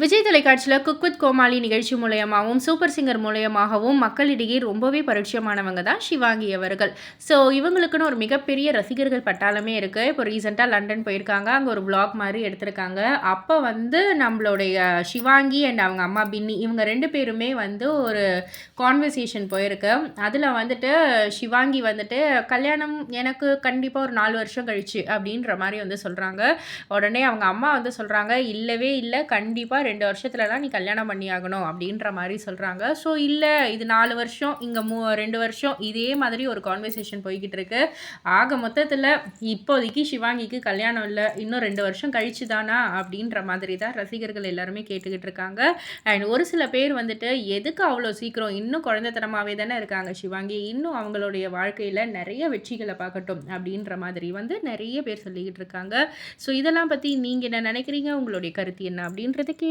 விஜய் தொலைக்காட்சியில் cook with கோமாளி நிகழ்ச்சி மூலயமாகவும் super singer மூலயமாகவும் மக்களிடையே ரொம்பவே பரிச்சயமானவங்க தான் ஷிவாங்கி அவர்கள். ஸோ இவங்களுக்குன்னு ஒரு மிகப்பெரிய ரசிகர்கள் பட்டாளமே இருக்குது இப்போ ரீசெண்டாக லண்டன் போயிருக்காங்க. அங்கே ஒரு விளாக் மாதிரி எடுத்திருக்காங்க. அப்போ வந்து நம்மளுடைய ஷிவாங்கி அண்ட் அவங்க அம்மா பின்னி இவங்க ரெண்டு பேருமே வந்து ஒரு கான்வர்சேஷன் போயிருக்கு. அதில் வந்துட்டு ஷிவாங்கி வந்துட்டு கல்யாணம் எனக்கு கண்டிப்பாக ஒரு நாலு வருஷம் கழிச்சு அப்படின்ற மாதிரி வந்து சொல்கிறாங்க உடனே அவங்க அம்மா வந்து சொல்கிறாங்க இல்லவே இல்லை. கண்டிப்பாக ரெண்டு வருஷத்துலலாம் நீ கல்யாணம் பண்ணி ஆகணும் அப்படின்ற மாதிரி சொல்கிறாங்க ஸோ இல்லை இது நாலு வருஷம் இங்கே மூ ரெண்டு வருஷம் இதே மாதிரி ஒரு கான்வர்சேஷன் போய்கிட்டு இருக்கு. ஆக மொத்தத்தில் இப்போதைக்கு சிவாங்கிக்கு கல்யாணம் இல்லை இன்னும் ரெண்டு வருஷம் கழிச்சு தானா அப்படின்ற மாதிரி தான் ரசிகர்கள் எல்லாருமே கேட்டுக்கிட்டு இருக்காங்க. அண்ட் ஒரு சில பேர் வந்துட்டு எதுக்கு அவ்வளோ சீக்கிரம் இன்னும் குழந்தைத்தனமாகவே தானே இருக்காங்க சிவாங்கி இன்னும் அவங்களுடைய வாழ்க்கையில் நிறைய வெற்றிகளை பார்க்கட்டும் அப்படின்ற மாதிரி வந்து நிறைய பேர் சொல்லிக்கிட்டு இருக்காங்க. ஸோ இதெல்லாம் பற்றி நீங்கள் என்ன நினைக்கிறீங்க? உங்களுடைய கருத்து என்ன அப்படின்றத